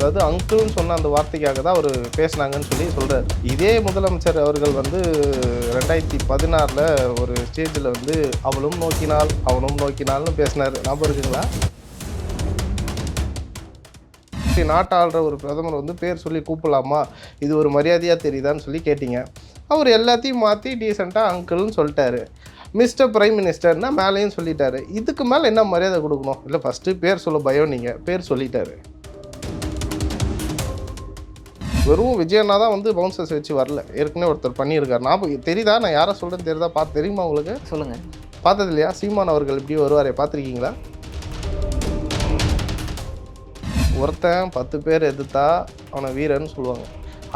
அதாவது அங்கிள்னு சொன்ன அந்த வார்த்தைக்காக தான் அவர் பேசினாங்கன்னு சொல்லி சொல்கிறார் இதே முதலமைச்சர் அவர்கள் வந்து ரெண்டாயிரத்தி பதினாறில் ஒரு ஸ்டேஜில் வந்து அவளும் நோக்கினாள் அவனும் நோக்கினாள்னு பேசினார். ஞாபகம் இருக்குங்களா? இப்படி ஒரு பிரதமர் வந்து பேர் சொல்லி கூப்பிடலாமா? இது ஒரு மரியாதையாக தெரியுதான்னு சொல்லி கேட்டிங்க. அவர் எல்லாத்தையும் மாற்றி டீசெண்டாக அங்கிள்னு சொல்லிட்டாரு. மிஸ்டர் பிரைம் மினிஸ்டர்னா மேலேயும் சொல்லிட்டாரு. இதுக்கு மேலே என்ன மரியாதை கொடுக்கணும்? இல்லை ஃபஸ்ட்டு பேர் சொல்ல பயம் நீங்கள் பேர் சொல்லிட்டாரு. வெறும் விஜயண்ணா தான் வந்து பவுன்சர்ஸ் வச்சு வரல. ஏற்கனவே ஒருத்தர் பண்ணியிருக்காரு. நான் தெரியுதா? நான் யாரை சொல்கிறேன்னு தெரியுதா? பார்த்து தெரியுமா உங்களுக்கு? சொல்லுங்க. பார்த்தது இல்லையா சீமான் அவர்கள் இப்படி வருவாரே பார்த்துருக்கீங்களா? ஒருத்தன் பத்து பேர் எதிர்த்தா அவனை வீரன்னு சொல்லுவாங்க.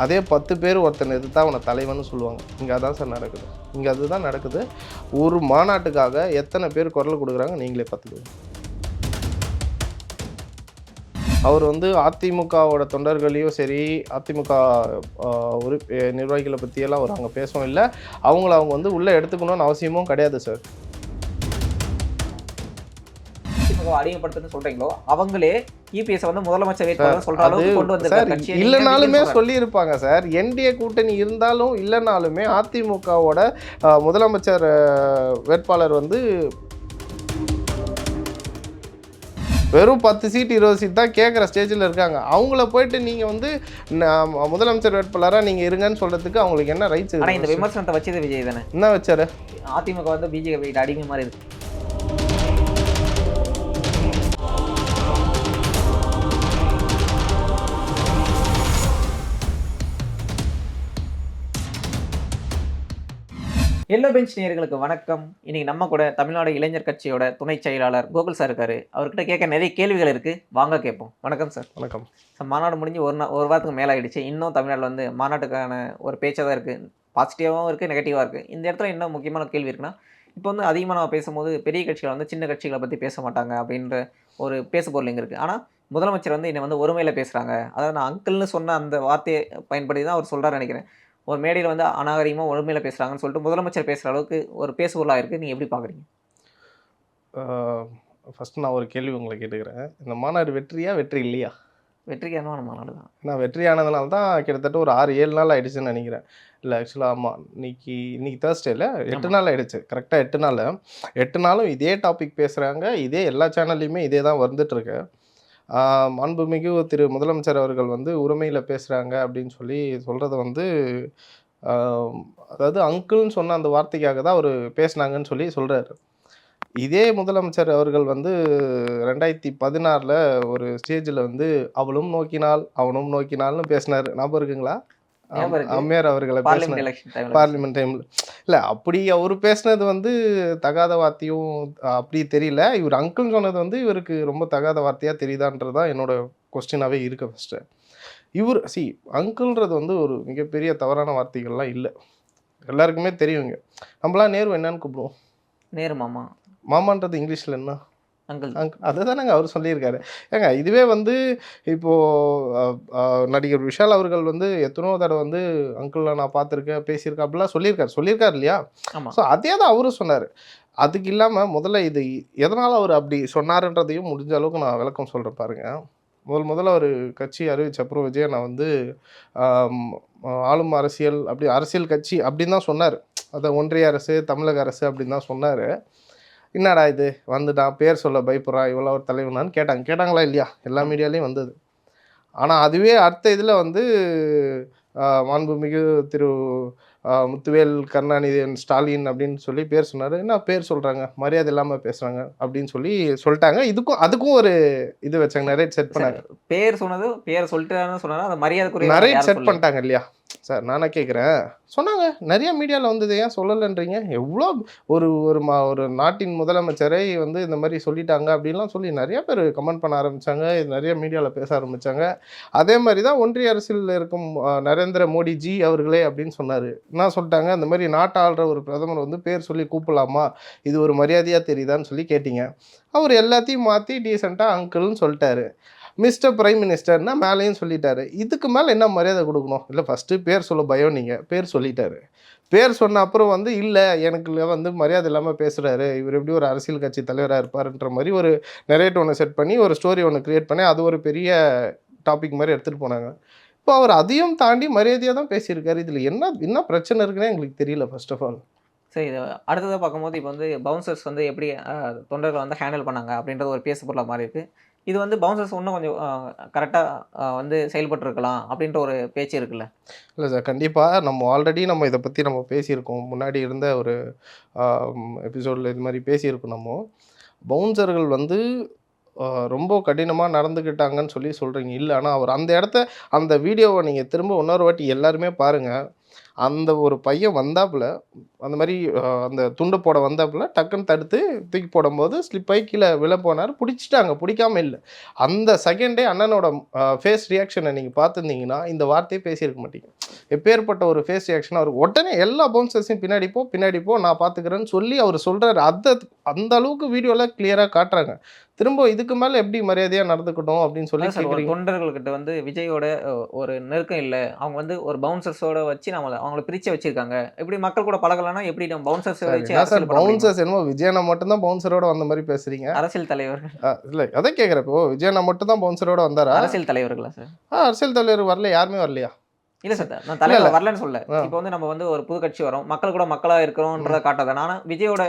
அதே பத்து பேர் ஒருத்தன் எதிர்த்தா அவனை தலைவன்னு சொல்லுவாங்க. இங்கே அதான் சார் நடக்குது. இங்கே அதுதான் நடக்குது. ஒரு மாநாட்டுக்காக எத்தனை பேர் குரல் கொடுக்குறாங்க? நீங்களே பார்த்துக்கோங்க. அவர் வந்து அதிமுகவோட தொண்டர்களையும் சரி அதிமுக உறு நிர்வாகிகளை பற்றியெல்லாம் அவர் அங்கே பேசவும் இல்லை. அவங்கள அவங்க வந்து உள்ளே எடுத்துக்கணும்னு அவசியமும் கிடையாது சார் அடிமைப்படுத்துன்னு சொல்றீங்களோ? அவங்களே இபிஎஸ் வந்து முதலமைச்சர் வேட்பாளர் சொல்ற அளவுக்கு கொண்டு இல்லைனாலுமே சொல்லியிருப்பாங்க சார் என்டிஏ கூட்டணி இருந்தாலும் இல்லைனாலுமே அதிமுகவோட முதலமைச்சர் வேட்பாளர் வந்து வெறும் பத்து சீட் இருபது சீட் தான் கேட்குற ஸ்டேஜில் இருக்காங்க. அவங்கள போயிட்டு நீங்கள் வந்து முதலமைச்சர் வேட்பாளராக நீங்கள் இருங்கன்னு சொல்கிறதுக்கு அவங்களுக்கு என்ன ரைட்ஸ் இந்த விமர்சனத்தை வச்சது விஜய் தானே? என்ன வச்சாரு? அதிமுக வந்து பிஜேபி அடிமை மாதிரி இருக்கு. எல்லோ பெஞ்ச் நேயர்களுக்கு வணக்கம். இன்னைக்கு நம்ம கூட தமிழ்நாடு இளைஞர் கட்சியோட துணை செயலாளர் கோகுல் சார் இருக்காரு. அவர்கிட்ட கேட்க நிறைய கேள்விகள் இருக்கு. வாங்க கேட்போம். வணக்கம் சார். வணக்கம். சார் மாநாடு முடிஞ்சு ஒரு நா ஒரு வாரத்துக்கு மேலே ஆயிடுச்சு இன்னும் தமிழ்நாட்டில் வந்து மாநாட்டுக்கான ஒரு பேச்சாக தான் இருக்குது பாசிட்டிவாகவும் இருக்குது நெகட்டிவாக இருக்குது இந்த இடத்துல என்ன முக்கியமான கேள்வி இருக்குன்னா இப்போ வந்து அதிகமாக நம்ம பேசும்போது பெரிய கட்சிகள் வந்து சின்ன கட்சிகளை பற்றி பேச மாட்டாங்க அப்படின்ற ஒரு பேசுபொருள் இங்கே இருக்குது ஆனால் முதலமைச்சர் வந்து என்னை வந்து ஒருமையில் பேசுகிறாங்க அதாவது நான் அங்கிள்னு சொன்ன அந்த வார்த்தையை பயன்படுத்தி தான் அவர் சொல்கிறாரு நினைக்கிறேன். ஒரு மேடையில் வந்து அநாகரிகமாக ஒருமையில் பேசுகிறாங்கன்னு சொல்லிட்டு முதலமைச்சர் பேசுகிற அளவுக்கு ஒரு பேசுபொருளாக இருக்குது நீங்கள் எப்படி பார்க்குறீங்க ஃபஸ்ட் நான் ஒரு கேள்வி உங்களை கேட்டுக்கிறேன். இந்த மாநாடு வெற்றியா வெற்றி இல்லையா? வெற்றிகரமான மாநாடு தான். நான் வெற்றி ஆனதுனால தான் கிட்டத்தட்ட ஒரு ஆறு ஏழு நாள் ஆயிடுச்சுன்னு நினைக்கிறேன். இல்லை ஆக்சுவலாக ஆமாம் இன்னைக்கு இன்னைக்கு தேர்ஸ்டேல எட்டு நாள் ஆயிடுச்சு. கரெக்டாக எட்டு நாள். எட்டு நாளும் இதே டாபிக் பேசுகிறாங்க இதே எல்லா சேனல்லையுமே இதே தான் வந்துட்டுருக்கு அன்புமிகு திரு முதலமைச்சர் அவர்கள் வந்து உரிமையில் பேசுகிறாங்க அப்படின்னு சொல்லி சொல்கிறத வந்து அதாவது அங்கிள்னு சொன்ன அந்த வார்த்தைக்காக தான் அவர் பேசுனாங்கன்னு சொல்லி சொல்கிறாரு இதே முதலமைச்சர் அவர்கள் வந்து ரெண்டாயிரத்தி பதினாறில் ஒரு ஸ்டேஜில் வந்து அவளும் நோக்கினாள் அவனும் நோக்கினாள்னு பேசினார். ஞாபகம் இருக்குங்களா? அம்மையார் அவர்களை பார்லிமெண்ட் டைமில் இல்லை அப்படி அவர் பேசுனது வந்து தகாத வார்த்தையும் அப்படி தெரியல. இவர் அங்கிள் சொன்னது வந்து இவருக்கு ரொம்ப தகாத வார்த்தையாக தெரியுதான்றது தான் என்னோட கொஸ்டினாகவே இருக்கு ஃபஸ்ட்டு இவர் சி அங்கிள்ன்றது வந்து ஒரு மிகப்பெரிய தவறான வார்த்தைகள்லாம் இல்லை. எல்லாருக்குமே தெரியுங்க. நம்மளாம் நேரு என்னன்னு கூப்பிடுவோம். நேரு மாமா. மாமான்றது இங்கிலீஷில் என்ன? அங்க அதுதானங்க அவர் சொல்லியிருக்காரு. ஏங்க இதுவே வந்து இப்போது நடிகர் விஷால் அவர்கள் வந்து எத்தனோ தடவை வந்து அங்கிளை நான் பார்த்துருக்கேன் பேசியிருக்கேன் அப்படிலாம் சொல்லியிருக்காரு. சொல்லியிருக்காரு இல்லையா? ஸோ அதே தான் அவரும் சொன்னார். அதுக்கு இல்லாமல் முதல்ல இது எதனால் அவர் அப்படி சொன்னாருன்றதையும் முடிஞ்ச அளவுக்கு நான் விளக்கம் சொல்கிறேன் பாருங்க. முதல் முதல்ல ஒரு கட்சி அறிவிச்ச அப்புறம் விஜய் நான் வந்து ஆளும் அரசியல் அப்படி அரசியல் கட்சி அப்படின்னு தான் சொன்னார். அதை ஒன்றிய அரசு தமிழக அரசு அப்படின்னு தான் சொன்னார். என்னடா இது? வந்துட்டான். பேர் சொல்ல பயப்படுறான் இவ்வளோ ஒரு தலைவனான்னு கேட்டாங்க. கேட்டாங்களா இல்லையா? எல்லா மீடியாலையும் வந்தது. ஆனால் அதுவே அடுத்த இதில் வந்து மாண்புமிகு திரு முத்துவேல் கருணாநிதி ஸ்டாலின் அப்படின்னு சொல்லி பேர் சொன்னார். என்ன பேர் சொல்கிறாங்க மரியாதை இல்லாமல் பேசுகிறாங்க அப்படின்னு சொல்லி சொல்லிட்டாங்க. இதுக்கும் அதுக்கும் ஒரு இது வச்சாங்க. நிறைய செட் பண்ணாங்க. பேர் சொன்னது பேர் சொல்லிட்டு சொன்னா அது மரியாதைக்குரிய நிறைய செட். பண்ணிட்டாங்க இல்லையா? சார் நானே கேட்குறேன் சொன்னாங்க நிறைய மீடியாவில் வந்தது ஏன் சொல்லலைன்றீங்க? எவ்வளோ ஒரு ஒரு மா ஒரு நாட்டின் முதலமைச்சரை வந்து இந்த மாதிரி சொல்லிட்டாங்க அப்படின்லாம் சொல்லி நிறைய பேர் கமெண்ட் பண்ண ஆரம்பித்தாங்க நிறைய மீடியாவில் பேச ஆரம்பித்தாங்க அதே மாதிரி தான் ஒன்றிய அரசியலில் இருக்கும் நரேந்திர மோடி ஜி அவர்களே அப்படின்னு சொன்னார். என்ன சொல்லிட்டாங்க? இந்த மாதிரி நாட்டை ஆள்ற ஒரு பிரதமர் வந்து பேர் சொல்லி கூப்பிடலாமா? இது ஒரு மரியாதையாக தெரியுதான்னு சொல்லி கேட்டீங்க. அவர் எல்லாத்தையும் மாற்றி டீசெண்டாக அங்கிள்னு சொல்லிட்டாரு. மிஸ்டர் பிரைம் மினிஸ்டர்னா மேலேயும் சொல்லிட்டாரு. இதுக்கு மேலே என்ன மரியாதை கொடுக்கணும்? இல்லை ஃபஸ்ட்டு பேர் சொல்ல பயம் நீங்கள் பேர் சொல்லிட்டாரு. பேர் சொன்ன அப்புறம் வந்து இல்லை எனக்கு வந்து மரியாதை இல்லாமல் பேசுகிறாரு இவர் எப்படி ஒரு அரசியல் கட்சி தலைவராக இருப்பாருன்ற மாதிரி ஒரு நெரேட் ஒன்று செட் பண்ணி ஒரு ஸ்டோரி ஒன்று க்ரியேட் பண்ணி அது ஒரு பெரிய டாபிக் மாதிரி எடுத்துகிட்டு போனாங்க. இப்போ அவர் அதையும் தாண்டி மரியாதையாக தான் பேசியிருக்காரு. இதில் என்ன என்ன பிரச்சனை இருக்குன்னே எங்களுக்கு தெரியல ஃபர்ஸ்ட் ஆஃப் ஆல் சரி இது அடுத்ததாக பார்க்கும்போது இப்போ வந்து பவுன்சர்ஸ் வந்து எப்படி அஹ், தொண்டர்களை வந்து ஹேண்டில் பண்ணாங்க அப்படின்றது ஒரு பேசு பொருளாக மாதிரி இருக்குது இது வந்து பவுன்சர்ஸ் இன்னும் கொஞ்சம் கரெக்டாக வந்து செயல்பட்டுருக்கலாம் அப்படின்ற ஒரு பேச்சு இருக்குல்ல? இல்லை சார் கண்டிப்பாக நம்ம ஆல்ரெடி நம்ம இதை பற்றி நம்ம பேசியிருக்கோம். முன்னாடி இருந்த ஒரு எபிசோடில் இது மாதிரி பேசியிருக்கோம் நம்ம. பவுன்சர்கள் வந்து ரொம்ப கடினமாக நடந்துக்கிட்டாங்கன்னு சொல்லி சொல்கிறீங்க இல்லை ஆனால் அவர் அந்த இடத்த அந்த வீடியோவை நீங்கள் திரும்ப இன்னொரு வாட்டி எல்லாருமே பாருங்கள் அந்த ஒரு பையன் வந்தாப்புல அந்த மாதிரி அந்த துண்டு போட வந்தாப்புல டக்குன்னு தடுத்து தூக்கி போடும்போது ஸ்லிப் ஆகி கீழே விழ போனார். பிடிச்சிட்டாங்க பிடிக்காம இல்லை. அந்த செகண்டே அண்ணனோட ஃபேஸ் ரியாக்ஷனை நீங்கள் பார்த்துருந்தீங்கன்னா இந்த வார்த்தையே பேசியிருக்க மாட்டீங்க. எப்பேற்பட்ட ஒரு ஃபேஸ் ரியாக்ஷன் அவர் உடனே எல்லா பவுன்சர்ஸையும் பின்னாடி போ பின்னாடி போ நான் பார்த்துக்கிறேன்னு சொல்லி அவர் சொல்கிறாரு அந்த அந்த அளவுக்கு வீடியோவில் கிளியராக காட்டுறாங்க. திரும்ப இதுக்கு மேலே எப்படி மரியாதையாக நடந்துக்கட்டும் அப்படின்னு சொல்லி ஒரு தொண்டர்கள்கிட்ட வந்து விஜயோட ஒரு நெருக்கம் இல்லை. அவங்க வந்து ஒரு பவுன்சர்ஸோட வச்சு நம்மளை அவங்கள பிரிச்சு வச்சிருக்காங்க. எப்படி மக்கள் கூட பழகலாம்னா எப்படி நம்ம பவுன்சர்ஸ் வச்சு சார்? பவுன்சர்ஸ் என்னமோ விஜயனா மட்டும்தான் பவுன்சரோட வந்த மாதிரி பேசுறீங்க. அரசியல் தலைவர்கள். இல்லை அதை கேட்குறப்போ விஜயனா மட்டும் தான் பவுன்சரோட வந்தாரா? அரசியல் தலைவர்களா சார்? அரசியல் தலைவர் வரல யாருமே வரலையா? இல்ல சார் நான் தலைவர். வரலன்னு சொல்ல. இப்போ வந்து நம்ம வந்து ஒரு புது கட்சி வரோம். மக்கள் கூட மக்களா இருக்கிறோன்றத காட்டாத. ஆனா விஜயோட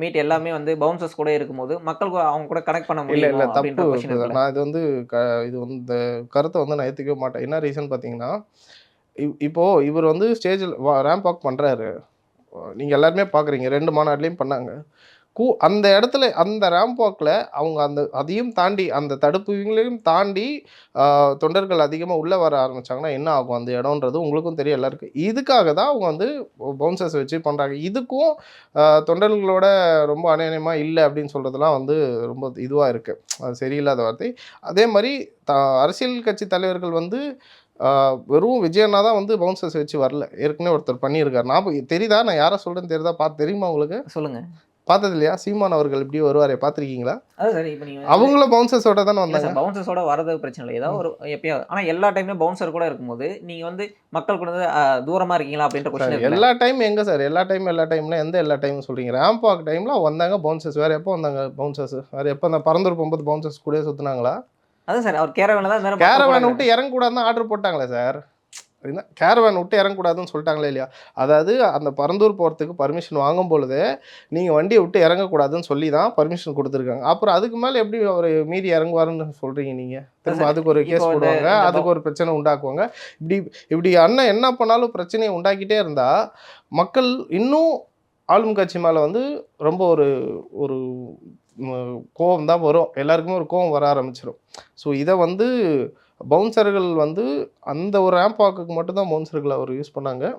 மீட் எல்லாமே வந்து பவுன்சர்ஸ் கூட இருக்கும்போது மக்கள் கூட அவங்க கூட கனெக்ட் பண்ண முடியும் இல்லை தப்பு நான் இது வந்து க இது வந்து இந்த கருத்தை வந்து நான் ஏற்றுக்கவே மாட்டேன். என்ன ரீசன் பார்த்தீங்கன்னா இப் இப்போ இவர் வந்து ஸ்டேஜில் ரேம்ப் வாக் பண்ணுறாரு நீங்கள் எல்லாருமே பார்க்குறீங்க ரெண்டு மாநாட்டிலையும் பண்ணாங்க. கூ அந்த இடத்துல அந்த ரேம்ப் வாக்கில் அவங்க அந்த அதையும் தாண்டி அந்த தடுப்புகளையும் தாண்டி தொண்டர்கள் அதிகமாக உள்ளே வர ஆரம்பிச்சாங்கன்னா என்ன ஆகும்? அந்த இடம்ன்றது உங்களுக்கும் தெரிய எல்லாருக்கும். இதுக்காக தான் அவங்க வந்து பவுன்சர்ஸ் வச்சு பண்ணுறாங்க இதுக்கும் தொண்டர்களோட ரொம்ப அநியாயமாக இல்லை அப்படின்னு சொல்கிறதுலாம் வந்து ரொம்ப இதுவாக இருக்குது அது சரியில்லாத வார்த்தை. அதே மாதிரி த அரசியல் கட்சி தலைவர்கள் வந்து வெறும் விஜயன்னா தான் வந்து பவுன்சர்ஸ் வச்சு வரல. ஏற்கனவே ஒருத்தர் பண்ணியிருக்காரு. நான் தெரியுதா? நான் யாரை சொல்கிறேன்னு தெரியுதா? பார்த்து தெரியுமா உங்களுக்கு? சொல்லுங்கள் பார்த்தது இல்லையா சீமான் அவர்கள் இப்படி வருவாரே பார்த்துருக்கீங்களா? சரி அவங்களும் பவுன்சர்ஸோட தானே வந்தாங்க? பவுன்சர்ஸோட வரது பிரச்சனை இல்லை. ஏதாவது ஒரு எப்பயாவது ஆனா எல்லா டைம்லயும் பவுன்சர் கூட இருக்கும்போது நீங்க வந்து மக்கள் கூட வந்து அஹ், தூரமா இருக்கீங்களா அப்படின்ற கொஸ்டின் சார் எல்லா டைம் எங்க சார்? எல்லா டைம் எல்லா டைம்ல எந்த எல்லா டைம் சொல்றீங்க? ரேம்ப் வாக் டைம்ல வந்தாங்க பவுன்சர்ஸ் வேற எப்போ வந்தாங்க பவுன்சர்ஸ் வேற எப்போ அந்த பறந்துரு போகும்போது பவுன்சர்ஸ் கூட சுத்துனாங்களா? அதான் சார் அவர் கேரவேல தான் கேரவேன் விட்டு இறங்கக்கூடாதுன்னு ஆர்டர் போட்டாங்களே சார்? கேரவேன் விட்டு இறங்கக்கூடாதுன்னு சொல்லிட்டாங்களே இல்லையா? அதாவது அந்த பரந்தூர் போகிறதுக்கு பர்மிஷன் வாங்கும் பொழுது நீங்கள் வண்டியை விட்டு இறங்கக்கூடாதுன்னு சொல்லி தான் பர்மிஷன் கொடுத்துருக்காங்க. அப்புறம் அதுக்கு மேலே எப்படி அவர் மீறி இறங்குவாருன்னு சொல்கிறீங்க நீங்கள் திரும்ப அதுக்கு ஒரு கேஸ் போடுவாங்க அதுக்கு ஒரு பிரச்சனை உண்டாக்குவாங்க. இப்படி இப்படி அண்ணன் என்ன பண்ணாலும் பிரச்சனையை உண்டாக்கிட்டே இருந்தால் மக்கள் இன்னும் ஆளும் கட்சி மேலே வந்து ரொம்ப ஒரு ஒரு ம், கோவம் தான் வரும். எல்லாருக்குமே ஒரு கோவம் வர ஆரம்பிச்சிடும் ஸோ இதை வந்து பவுன்சர்கள் வந்து அந்த ஒரு ரேம்ப் வாக்குக்கு மட்டும்தான் பவுன்சர்கள் அவர் யூஸ் பண்ணாங்க.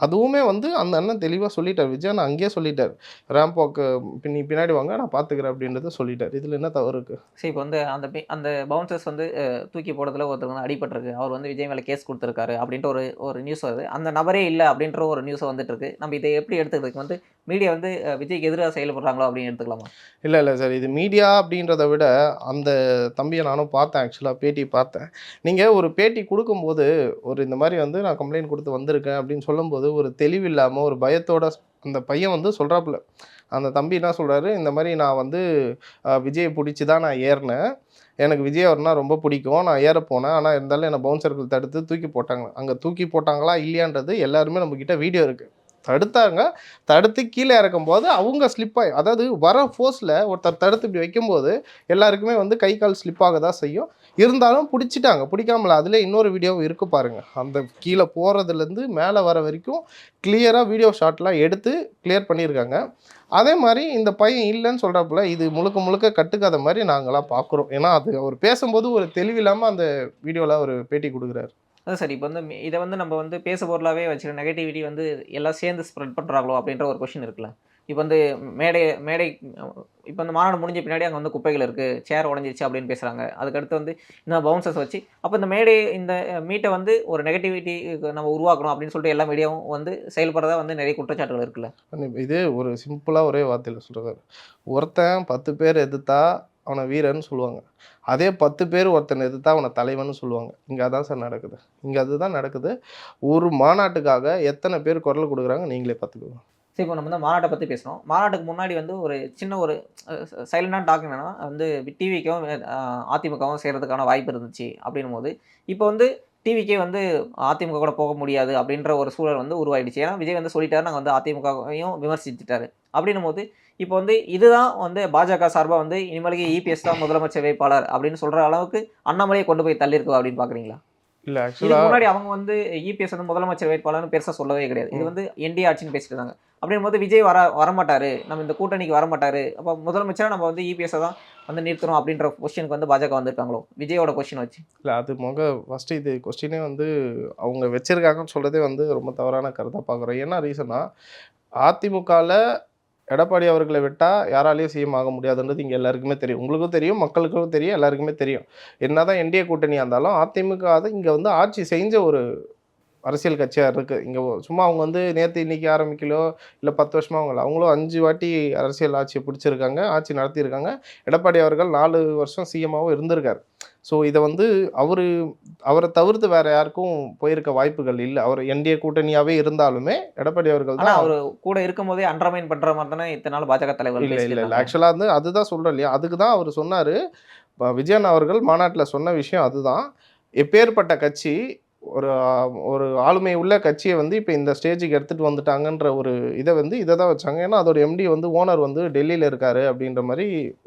அதுவுமே வந்து அந்த அண்ணன் தெளிவாக சொல்லிட்டார். விஜயன் அங்கேயே சொல்லிட்டார். ரேம்ப் வாக்கு பின்னி பின்னாடி வாங்க நான் பார்த்துக்கிறேன் அப்படின்றத சொல்லிட்டார். இதில் என்ன தவறு இருக்குது சரி இப்போ வந்து அந்த பே- அந்த பவுன்சர்ஸ் வந்து தூக்கி போடுறதுல ஒருத்தர் வந்து அடிபட்டிருக்கு. அவர் வந்து விஜய் மேலே கேஸ் கொடுத்துருக்காரு அப்படின்ட்டு ஒரு ஒரு நியூஸ் வருது. அந்த நபரே இல்லை அப்படின்ற ஒரு நியூஸ் வந்துட்டு இருக்கு. நம்ம இதை எப்படி எடுத்துக்கிறதுக்கு வந்து மீடியா வந்து விஜய்க்கு எதிராக செயல்படுறாங்களோ அப்படின்னு எடுத்துக்கலாமா? இல்லை இல்லை சார். இது மீடியா அப்படின்றத விட அந்த தம்பியை நானும் பார்த்தேன் ஆக்சுவலாக பேட்டி பார்த்தேன். நீங்கள் ஒரு பேட்டி கொடுக்கும்போது ஒரு இந்த மாதிரி வந்து நான் கம்ப்ளைண்ட் கொடுத்து வந்திருக்கேன் அப்படின்னு சொல்லும்போது ஒரு தெளிவு இல்லாமல் ஒரு பயத்தோட அந்த பையன் வந்து சொல்கிறாப்புல அந்த தம்பி என்ன சொல்கிறாரு இந்த மாதிரி நான் வந்து விஜயை பிடிச்சி தான் நான் ஏறினேன். எனக்கு விஜய் அவர்னா ரொம்ப பிடிக்கும். நான் ஏற போனேன். ஆனால் இருந்தாலும் என்னை பவுன்சர்கள் தடுத்து தூக்கி போட்டாங்க. அங்கே தூக்கி போட்டாங்களா இல்லையான்றது எல்லாருமே நம்மக்கிட்ட வீடியோ இருக்குது தடுத்தாங்க. தடுத்து கீழே இறக்கும்போது அவங்க ஸ்லிப் ஆகி அதாவது வர ஃபோர்ஸில் ஒருத்தர் தடுத்து இப்படி வைக்கும்போது எல்லாருக்குமே வந்து கை கால் ஸ்லிப் ஆக தான் செய்யும். இருந்தாலும் பிடிச்சிட்டாங்க. பிடிக்காமல அதில் இன்னொரு வீடியோவும் இருக்குது பாருங்கள் அந்த கீழே போகிறதுலேருந்து மேலே வர வரைக்கும் கிளியராக வீடியோ ஷாட்லாம் எடுத்து கிளியர் பண்ணியிருக்காங்க. அதே மாதிரி இந்த பையன் இல்லைன்னு சொல்கிறப்பல இது முழுக்க முழுக்க கட்டுக்காத மாதிரி நாங்களாம் பார்க்குறோம். ஏன்னா அது அவர் பேசும்போது ஒரு தெளிவில்லாமல் அந்த வீடியோவில் அவர் பேட்டி கொடுக்குறாரு. அதான் சார் இப்போ வந்து இதை வந்து நம்ம வந்து பேச பொருளாகவே வச்சுக்க நெகட்டிவிட்டி வந்து எல்லாம் சேர்ந்து ஸ்ப்ரெட் பண்ணுறாங்களோ அப்படின்ற ஒரு கொஷின் இருக்குல்ல. இப்போ வந்து மேடை மேடை இப்போ வந்து மாநாடு முடிஞ்ச பின்னாடி அங்கே வந்து குப்பைகள் இருக்குது சேர் உடஞ்சிருச்சு அப்படின்னு பேசுகிறாங்க அதுக்கடுத்து வந்து இந்த பவுன்சர்ஸ் வச்சு அப்போ இந்த மேடை இந்த மீட்டை வந்து ஒரு நெகட்டிவிட்டி நம்ம உருவாக்கணும் அப்படின்னு சொல்லிட்டு எல்லா மீடியாவும் வந்து செயல்படுறதா வந்து நிறைய குற்றச்சாட்டுகள் இருக்குல்ல. இது ஒரு சிம்பிளாக ஒரே வார்த்தையில் சொல்கிறாரு ஒருத்தன் பத்து பேர் எதிர்த்தா அவனை வீரன்னு சொல்லுவாங்க. அதே பத்து பேர் ஒருத்தன் எதிர்த்தா அவனை தலைவன் சொல்லுவாங்க. இங்கே அதான் சார் நடக்குது. இங்கே அதுதான் நடக்குது. ஒரு மாநாட்டுக்காக எத்தனை பேர் குரல் கொடுக்குறாங்க நீங்களே பார்த்துக்கோங்க. சரி இப்போ நம்ம வந்து மாநாட்டை பற்றி பேசுகிறோம் மாநாட்டுக்கு முன்னாடி வந்து ஒரு சின்ன ஒரு சைலண்டான டாக் என்னென்னா வந்து டிவிக்கும் அதிமுகவும் செய்கிறதுக்கான வாய்ப்பு இருந்துச்சு அப்படின்னும் போது இப்போ வந்து டிவிக்கே வந்து அதிமுக கூட போக முடியாது அப்படின்ற ஒரு சூழல் வந்து உருவாயிடுச்சு. ஏன்னா விஜய் வந்து சொல்லிட்டாரு நாங்கள் வந்து அதிமுகவையும் விமர்சிச்சுட்டாரு. அப்படின்னும் போது இப்போ வந்து இதுதான் வந்து பாஜக சார்பாக வந்து இனிமேலுக்கு இபிஎஸ் தான் முதலமைச்சர் வேட்பாளர் அப்படின்னு சொல்கிற அளவுக்கு அண்ணாமலையை கொண்டு போய் தள்ளியிருக்கு அப்படின்னு பார்க்குறீங்களா இல்லை ஆக்சுவலாக முன்னாடி அவங்க வந்து இபிஎஸ் வந்து முதலமைச்சர் வேட்பாளர்னு பெருசா சொல்லவே கிடையாது. இது வந்து என்டிஏ ஆட்சின்னு பேசிட்டு இருந்தாங்க. அப்படின்னும் போது விஜய் வர வரமாட்டாரு. நம்ம இந்த கூட்டணிக்கு வரமாட்டாரு. அப்போ முதலமைச்சரா நம்ம வந்து இபிஎஸ் தான் வந்து நிறுத்துறோம் அப்படின்ற கொஸ்டினுக்கு வந்து பாஜக வந்திருக்காங்களோ? விஜயோட கொஸ்டின் வச்சு. இல்லை அது முக ஃபஸ்ட்டு இது கொஸ்டினே வந்து அவங்க வச்சிருக்காங்கன்னு சொல்கிறதே வந்து ரொம்ப தவறான கருத்தாக பார்க்குறோம் என்ன ரீசனா அதிமுகவில் எடப்பாடி அவர்களை விட்டால் யாராலையும் சிஎம் ஆக முடியாதுன்றது இங்கே எல்லாருக்குமே தெரியும். உங்களுக்கும் தெரியும் மக்களுக்கும் தெரியும் எல்லாருக்குமே தெரியும். என்ன தான் என்டிஏ கூட்டணியாக இருந்தாலும் அதிமுக அதை இங்கே வந்து ஆட்சி செஞ்ச ஒரு அரசியல் கட்சியாக இருக்குது இங்கே சும்மா அவங்க வந்து நேற்று இன்னைக்கு ஆரம்பிக்கலோ இல்லை பத்து வருஷமாக அவங்கள அவங்களும் அஞ்சு வாட்டி அரசியல் ஆட்சியை பிடிச்சிருக்காங்க ஆட்சி நடத்தியிருக்காங்க. எடப்பாடி அவர்கள் நாலு வருஷம் சிஎம்மாவும் இருந்திருக்காரு. ஸோ இதை வந்து அவர் அவரை தவிர்த்து வேற யாருக்கும் போயிருக்க வாய்ப்புகள் இல்லை. அவர் என்டிஏ கூட்டணியாகவே இருந்தாலுமே எடப்பாடி அவர்கள் தான் அவர் கூட இருக்கும் போதே அண்டர்மைன் பண்ற மாதிரி தானே இத்தனை நாள் பாஜக தலைவர் இல்லை இல்லை இல்லை. ஆக்சுவலாக வந்து அதுதான் சொல்கிறேன் இல்லையா? அதுக்கு தான் அவர் சொன்னார். விஜயன் அவர்கள் மாநாட்டில் சொன்ன விஷயம் அதுதான். எப்பேற்பட்ட கட்சி ஒரு ஒரு ஆளுமை உள்ள கட்சியை வந்து இப்போ இந்த ஸ்டேஜுக்கு எடுத்துகிட்டு வந்துட்டாங்கன்ற ஒரு இதை வந்து இதை தான் வச்சாங்க. ஏன்னா அதோட எம்டி வந்து ஓனர் வந்து டெல்லியில் இருக்காரு அப்படின்ற மாதிரி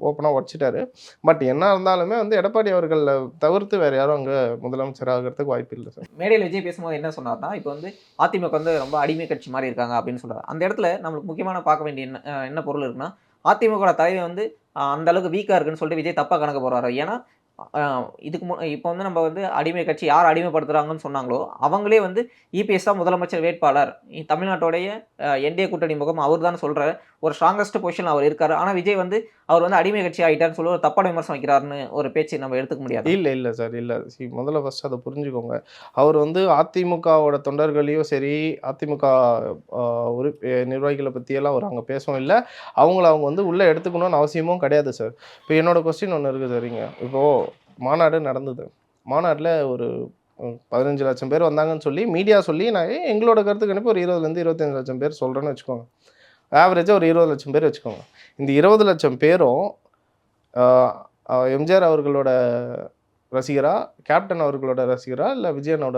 ஓப்பனாக உடச்சிட்டாரு. பட் என்ன இருந்தாலுமே வந்து எடப்பாடி அவர்களை தவிர்த்து வேறு யாரும் அங்கே முதலமைச்சர் ஆகிறதுக்கு வாய்ப்பு இல்லை சார் மேடையில் விஜய் பேசும்போது என்ன சொன்னார்னா இப்போ வந்து அதிமுக வந்து ரொம்ப அடிமை கட்சி மாதிரி இருக்காங்க அப்படின்னு சொல்கிறார் அந்த இடத்துல நம்மளுக்கு முக்கியமான பார்க்க வேண்டிய என்ன என்ன பொருள் இருக்குன்னா அதிமுக தலைவர் வந்து அந்த அளவுக்கு வீக்காக இருக்குன்னு சொல்லிட்டு விஜய் தப்பாக கணக்கு போகிறாரு ஏன்னா இதுக்கு மு இப்போ வந்து நம்ம வந்து அடிமை கட்சி யார் அடிமைப்படுத்துகிறாங்கன்னு சொன்னாங்களோ அவங்களே வந்து இபிஎஸ் தான் முதலமைச்சர் வேட்பாளர். தமிழ்நாட்டோடைய என்டிஏ கூட்டணி முகம் அவர் தான் சொல்கிறார் ஒரு ஸ்ட்ராங்கஸ்ட் பொசிஷன் அவர் இருக்கார். ஆனால் விஜய் வந்து அவர் வந்து அடிமை கட்சி ஆகிட்டார்னு சொல்லி ஒரு தப்பான விமர்சனம் வைக்கிறாருன்னு ஒரு பேச்சு நம்ம எடுத்துக்க முடியாது. இல்லை இல்லை சார் இல்லை. சி முதல்ல ஃபஸ்ட் அதை புரிஞ்சுக்கோங்க. அவர் வந்து அதிமுகவோட தொண்டர்களையும் சரி அதிமுக ஆஹ், உறு நிர்வாகிகளை பற்றியெல்லாம் அவர் அங்கே பேசவும் இல்லை. அவங்கள அவங்க வந்து உள்ளே எடுத்துக்கணும்னு அவசியமும் கிடையாது சார் இப்போ என்னோட கொஸ்டின் ஒன்று இருக்குது சரிங்க இப்போது மாநாடு நடந்தது. மாநாட்டில் ஒரு பதினஞ்சு லட்சம் பேர் வந்தாங்கன்னு சொல்லி மீடியா சொல்லி நான் எங்களோட கருத்து கணிப்பு ஒரு இருபதுலேருந்து இருபத்தஞ்சு லட்சம் பேர் சொல்கிறேன்னு வச்சுக்கோங்க. ஆவரேஜாக ஒரு இருபது லட்சம் பேர் வச்சுக்கோங்க. இந்த இருபது லட்சம் பேரும் எம்ஜிஆர் அவர்களோட ரசிகரா கேப்டன் அவர்களோட ரசிகரா இல்லை விஜயனோட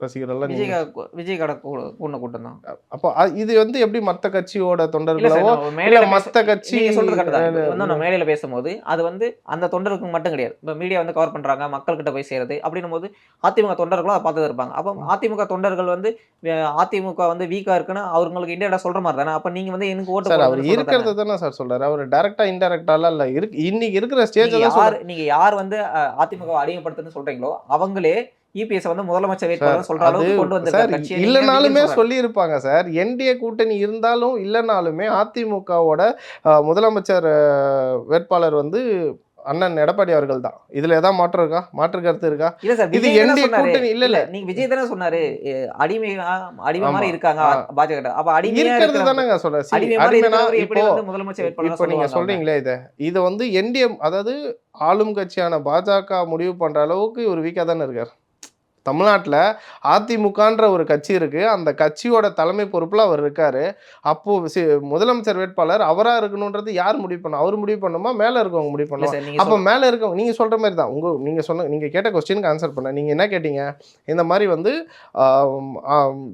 ரசிகரெல்லாம் விஜய் விஜய் கடை கூடின கூட்டம் தான். அப்போ இது வந்து எப்படி மற்ற கட்சியோட தொண்டர்களோ பேச- மத்த கட்சி சொல்றது மேடையில பேசும்போது அது வந்து அந்த தொண்டருக்கு மட்டும் கிடையாது. இப்போ மீடியா வந்து கவர் பண்றாங்க மக்கள் கிட்ட போய் சேருது அப்படின்னும் போது அதிமுக தொண்டர்களும் அதை பார்த்து இருப்பாங்க. அப்போ அதிமுக தொண்டர்கள் வந்து அதிமுக வந்து வீக்கா இருக்குன்னு அவங்களுக்கு இந்தியாடா சொல்ற மாதிரி தானே? அப்ப நீங்க வந்து எனக்கு ஓட்டு சார் அவர் இருக்கிறது தானே சார் சொல்றாரு. அவர் டைரக்டா இன்டைரக்டாலாம் இல்ல. இருக்கு இன்னைக்கு இருக்கிற? ஸ்டேஜ் யார் நீங்க யார் வந்து அதிமுக அடிமைப்படுத்துன்னு சொல்றீங்களோ அவங்களே இபிஎஸ் வந்து முதலமைச்சர் வேட்பாளர் சொல்ற அளவுக்கு கொண்டு வந்திருக்காரு இல்லைனாலுமே வீக்கன்னு சொல்றாரு. சொல்லி இருப்பாங்க சார். என்டிஏ கூட்டணி இருந்தாலும் இல்லைனாலுமே அதிமுகவோட முதலமைச்சர் வேட்பாளர் வந்து அண்ணன் எடப்பாடி அவர்கள் தான். இதுல ஏதாவது மாற்றம் இருக்கா? மாற்று கருத்து இருக்கா? இல்ல சார் இது என்டிஏ. கூட்டணி இல்ல இல்ல. நீங்க விஜய் தானே சொன்னாரு. அஹ், அடிமை அடிமை மாதிரி. இருக்காங்க. பாஜக. அப்ப அடிமையா இருக்கிறது இருக்கிற தானேங்க சொல்றேன். அடிமை மாதிரி எப்படி வந்து முதலமைச்சர் வேட்பாளர் இப்போ நீங்க சொல்றீங்களே இதை. இதை வந்து என்டிஏ அதாவது ஆளும் கட்சியான பாஜக முடிவு பண்ற அளவுக்கு ஒரு வீக்காக தானே இருக்கார். தமிழ்நாட்டில் அதிமுகன்ற ஒரு கட்சி இருக்கு. அந்த கட்சியோட தலைமை பொறுப்புல அவர் இருக்காரு. அப்போ சி- முதலமைச்சர் வேட்பாளர் அவரா இருக்கணுன்றது யார் முடிவு பண்ணும் அவர் முடிவு பண்ணுமா மேல இருக்கவங்க முடிவு பண்ணுமா அப்போ மேலே இருக்கவங்க நீங்கள் சொல்கிற மாதிரி தான். உங்கள் நீங்கள் சொன்ன நீங்கள் கேட்ட கொஸ்டினுக்கு ஆன்சர் பண்ண. நீங்கள் என்ன கேட்டீங்க? இந்த மாதிரி வந்து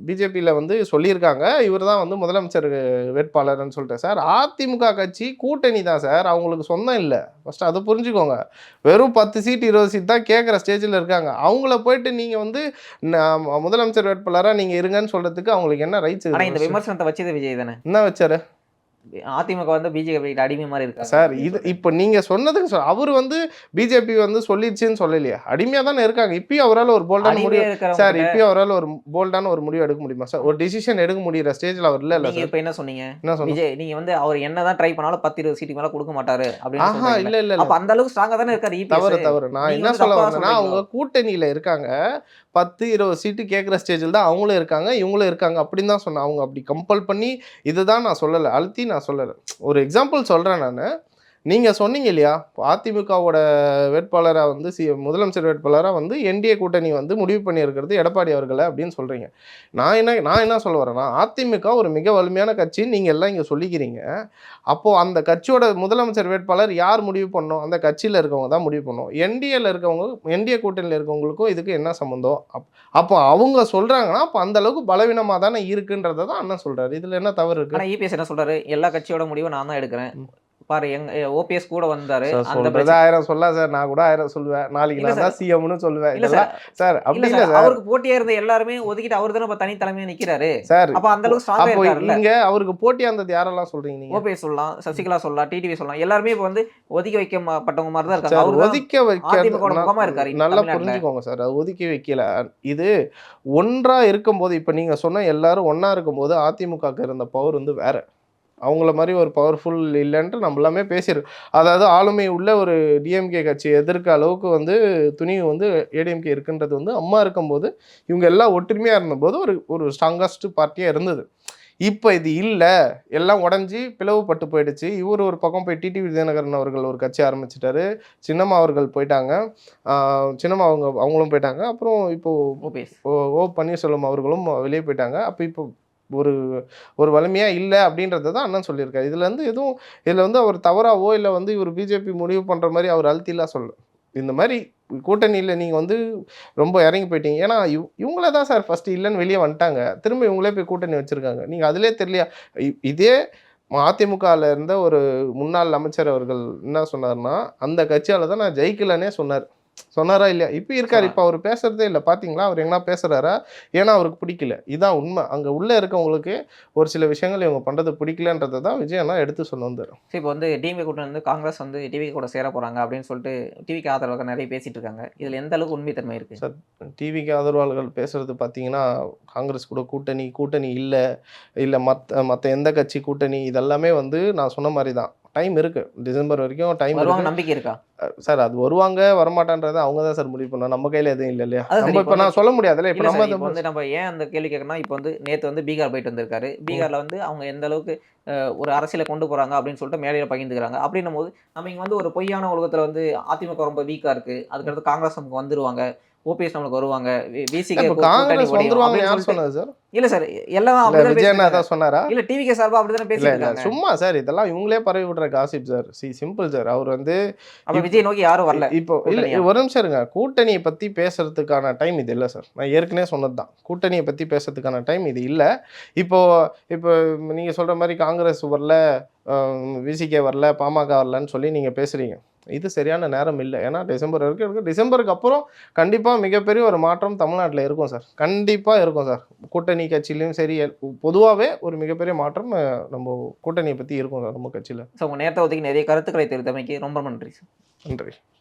பிஜேபியில் வந்து சொல்லியிருக்காங்க. இவர் தான் வந்து முதலமைச்சர் வேட்பாளர்னு சொல்லிட்டு சார். அதிமுக கட்சி கூட்டணி தான் சார். அவங்களுக்கு சொந்தம் இல்லை. ஃபஸ்ட்டு அதை புரிஞ்சுக்கோங்க. வெறும் பத்து சீட் இருபது சீட் தான் கேட்குற ஸ்டேஜில் இருக்காங்க. அவங்கள போயிட்டு நீங்கள் வந்து முதலமைச்சர் வேட்பாளராக நீங்கள் இருங்கன்னு சொல்கிறதுக்கு அவங்களுக்கு என்ன ரைட்ஸ் இந்த விமர்சனத்தை வச்சது விஜய் தானே? என்ன வச்சாரு? அதிமுக வந்து பிஜேபி அடிமை மாதிரி இருக்காங்க. சார் இது இப்போ நீங்கள் சொன்னதுக்கு சொல் அவர் வந்து பிஜேபி வந்து சொல்லிடுச்சுன்னு சொல்லலையே. அடிமையாக தானே இருக்காங்க. இப்பயும் அவரால் ஒரு போல்டான முடிவு அடிமையா சார் இப்பயும் அவரால் ஒரு போல்டான ஒரு முடிவு எடுக்க முடியுமா? சார் ஒரு டிசிஷன் எடுக்க முடியிற ஸ்டேஜில் அவர் இல்லை இல்லை நீங்க சார். இப்ப என்ன சொன்னீங்க? என்ன சொன்னீங்க விஜய் நீங்க வந்து அவர் என்னதான் ட்ரை பண்ணாலும் பத்து இருபது சீட்டுக்கு மேல கொடுக்க மாட்டாரு அப்படின்னு. இல்லை இல்லை அப்ப அந்த அளவுக்கு ஸ்ட்ராங்கா தானே இருக்காரு EPS. தவறு தவறு. நான் நீங்க என்ன சொல்ல வந்தேன்னா அவங்க? கூட்டணியில் இருக்காங்க. பத்து இருபது சீட்டு கேட்குற ஸ்டேஜில் தான் அவங்களும் இருக்காங்க இவங்களும் இருக்காங்க அப்படின்னு தான் சொன்னேன். அவங்க அப்படி கம்பல் பண்ணி இதுதான் நான் சொல்லலை. அழுத்தி நான் சொல்லலை. ஒரு எக்ஸாம்பிள் சொல்கிறேன் நான். நீங்கள் சொன்னீங்க இல்லையா அதிமுகவோட வேட்பாளராக வந்து சி முதலமைச்சர் வேட்பாளராக வந்து என்டிஏ கூட்டணி வந்து முடிவு பண்ணியிருக்கிறது எடப்பாடி அவர்களை அப்படின்னு சொல்கிறீங்க நான் என்ன நான் என்ன சொல்ல வரேன்னா அதிமுக ஒரு மிக வலிமையான கட்சின்னு நீங்கள் எல்லாம் இங்கே சொல்லிக்கிறீங்க. அப்போது அந்த கட்சியோட முதலமைச்சர் வேட்பாளர் யார் முடிவு பண்ணணும் அந்த கட்சியில் இருக்கவங்க தான் முடிவு பண்ணணும் என்டிஏல இருக்கவங்க என்டிஏ கூட்டணியில் இருக்கவங்களுக்கும் இதுக்கு என்ன சம்மந்தம் அப் அப்போ அவங்க சொல்கிறாங்கன்னா அப்போ அந்த அளவுக்கு பலவீனமாக தானே இருக்குன்றதை தான் அண்ணன் சொல்கிறாரு இதில் என்ன தவறு இருக்கு? ஆனா இபிஎஸ் என்ன சொல்றாரு? எல்லா கட்சியோட முடிவை நான் தான் எடுக்கிறேன். பாரு எங்க ஓபிஎஸ் கூட வந்தாரு. சொல்றது ஆயிரம் சொல்லலாம் சார் நான் கூட ஆயிரம் சொல்லுவேன். நாளைக்கு நான் தான் சிஎம்னு சொல்லுவேன். இல்ல இதெல்லாம் சார். அப்படி இல்ல சார். அவருக்கு போட்டியா இருந்த எல்லாருமே ஒதுக்கிட்டு அவர் தானே தனி தலைமையா நிக்கிறாரு. சார் அப்ப அந்த அளவுக்கு ஸ்ட்ராங்கா அப்போ இருக்காருல்ல. இங்க அவருக்கு போட்டியா இருந்தது யாரெல்லாம் சொல்றீங்க நீங்க? ஓபிஎஸ் சொல்லலாம் சசிகலா சொல்லலாம் டிடிவி சொல்லலாம். எல்லாருமே இப்ப வந்து ஒதுக்கி வைக்கப்பட்டவங்க மாதிரி தான் இருக்காங்க அவரு ஒதுக்க அதிமுக வைக்க இருக்காரு நல்லா. புரிஞ்சுக்கோங்க சார் அது ஒதுக்கி வைக்கல. இது ஒன்றா இருக்கும்போது இப்ப நீங்க சொன்ன எல்லாரும் ஒண்ணா இருக்கும்போது அதிமுகக்கு இருந்த பவர் வந்து வேற. அவங்கள மாதிரி ஒரு பவர்ஃபுல் இல்லைன்ட்டு நம்ம எல்லாமே பேசியிருக்கோம் அதாவது ஆளுமை உள்ள ஒரு டிஎம்கே கட்சி எதிர்க்க அளவுக்கு வந்து துணிவு வந்து ஏடிஎம்கே இருக்குன்றது வந்து அம்மா இருக்கும்போது இவங்க எல்லாம் ஒற்றுமையாக இருந்தபோது ஒரு ஒரு ஸ்ட்ராங்கஸ்ட் பார்ட்டியாக இருந்தது. இப்போ இது இல்லை. எல்லாம் உடஞ்சி பிளவுபட்டு போயிடுச்சு. இவர் ஒரு பக்கம் போய் டிடிவி விஜயநகரன் அவர்கள் ஒரு கட்சி ஆரம்பிச்சிட்டாரு. சின்னம்மா அவர்கள் போயிட்டாங்க. சின்னம்மா அவங்க அவங்களும் போயிட்டாங்க. அப்புறம் இப்போ ஓபிஎஸ். ஓ ஓ பன்னீர்செல்வம் அவர்களும் வெளியே போயிட்டாங்க. அப்போ இப்போ ஒரு ஒரு வலிமையாக இல்லை அப்படின்றத தான் அண்ணன் சொல்லியிருக்காரு. இதில் வந்து எதுவும் இதில் வந்து அவர் தவறாவோ இல்லை வந்து இவர் பிஜேபி முடிவு பண்ணுற மாதிரி அவர் அழுத்திலாம் சொல்ல இந்த மாதிரி கூட்டணியில் நீங்கள் வந்து ரொம்ப இறங்கி போயிட்டீங்க. ஏன்னா இவ் இவங்களே தான் சார் ஃபஸ்ட்டு இல்லைன்னு வெளியே வந்துட்டாங்க. திரும்ப இவங்களே போய் கூட்டணி வச்சுருக்காங்க. நீங்கள் அதிலே தெரியலையா? இ- இதே அதிமுகவில் இருந்த ஒரு முன்னாள் அமைச்சர் அவர்கள் என்ன சொன்னார்னா அந்த கட்சியால் தான் நான் ஜெயிக்கலன்னே சொன்னார். சொன்னாரா இல்லையா? இப்போ இருக்காரு. இப்போ அவர் பேசுறதே இல்லை. பார்த்தீங்களா அவர் எங்கன்னா பேசுறாரா? ஏன்னா அவருக்கு பிடிக்கல. இதான் உண்மை. அங்கே உள்ளே இருக்கவங்களுக்கு ஒரு சில விஷயங்கள் இவங்க பண்ணுறது பிடிக்கலன்றதை தான் விஜய் அண்ணா எடுத்து சொன்ன வந்தார். சரி இப்போ வந்து டிஎம்கே கூட்டணி வந்து காங்கிரஸ் வந்து டிவி கூட சேர போறாங்க அப்படின்னு சொல்லிட்டு டிவிக்கு ஆதரவாக நிறைய பேசிட்டு இருக்காங்க. இதுல எந்த அளவுக்கு உண்மைத்தன்மை இருக்கு? சார் டிவிக்கு ஆதரவாளர்கள் பேசுறது பார்த்தீங்கன்னா காங்கிரஸ் கூட கூட்டணி கூட்டணி இல்லை. இல்லை மற்ற மற்ற எந்த கட்சி கூட்டணி இதெல்லாமே வந்து நான் சொன்ன மாதிரி தான். டைம் இருக்கு. டிசம்பர் வரைக்கும் டைம் வருவாங்க நம்பிக்கை இருக்கா? சார் அது வருவாங்க வரமாட்டான்றதை அவங்க தான் சார் முடிவு பண்ணணும். நம்ம கையில் எதுவும் இல்லை இல்லையா? நம்ம இப்போ நான் சொல்ல முடியாதுல்ல இப்போ நம்ம வந்து நம்ம ஏன் அந்த கேள்வி கேட்கறோம்னா இப்போ வந்து நேத்து வந்து பீகார் போயிட்டு வந்திருக்காரு. பீகார்ல வந்து அவங்க எந்த அளவுக்கு ஒரு அரசியலை கொண்டு போறாங்க அப்படின்னு சொல்லிட்டு மேடையில பகிர்ந்துக்கிறாங்க. அப்படின்னும் போது நம்ம இங்க வந்து ஒரு பொய்யான உலகத்துல வந்து அதிமுக ரொம்ப வீக்கா இருக்கு. அதுக்கடுத்து காங்கிரஸ் நமக்கு வந்துருவாங்க. ஓபிஎஸ் நம்மளுக்கு வருவாங்க. இப்போ காங்கிரஸ் வந்துருவாங்க யார் சொன்னது சார் இல்ல சார் எல்லாம் தான் சொன்னாரா? இல்ல டிவிகே சார்பா இல்ல இருக்காங்க. சும்மா சார் இதெல்லாம் இவங்களே பரவி விடுற காசிப் சார் சி சிம்பிள் சார் அவர் வந்து அப்ப விஜய் நோக்கி யாரும் வரல. இப்போ இல்ல? ஒரு நிமிஷம் இருங்க. கூட்டணியை பத்தி பேசுறதுக்கான டைம் இது இல்லை சார் நான் ஏற்கனவே சொன்னது தான் கூட்டணியை பத்தி பேசுறதுக்கான டைம் இது இல்லை. இப்போ இப்போ நீங்க சொல்ற மாதிரி காங்கிரஸ் வரல விசிகே வரல பாமக வரலன்னு சொல்லி நீங்க பேசுறீங்க. இது சரியான நேரம் இல்லை. ஏன்னா டிசம்பர் வரைக்கும் இருக்கு. டிசம்பருக்கு அப்புறம் கண்டிப்பாக மிகப்பெரிய ஒரு மாற்றம் தமிழ்நாட்டில் இருக்கும் சார். கண்டிப்பாக இருக்கும் சார். கூட்டணி கட்சியிலையும் சரி பொதுவாகவே ஒரு மிகப்பெரிய மாற்றம் நம்ம கூட்டணியை பற்றி இருக்கும் சார் நம்ம கட்சியில். ஸோ உங்க நேரத்தை ஒதுக்கி நிறைய கருத்துக்களை தெரிவித்தமைக்கு ரொம்ப நன்றி சார். நன்றி.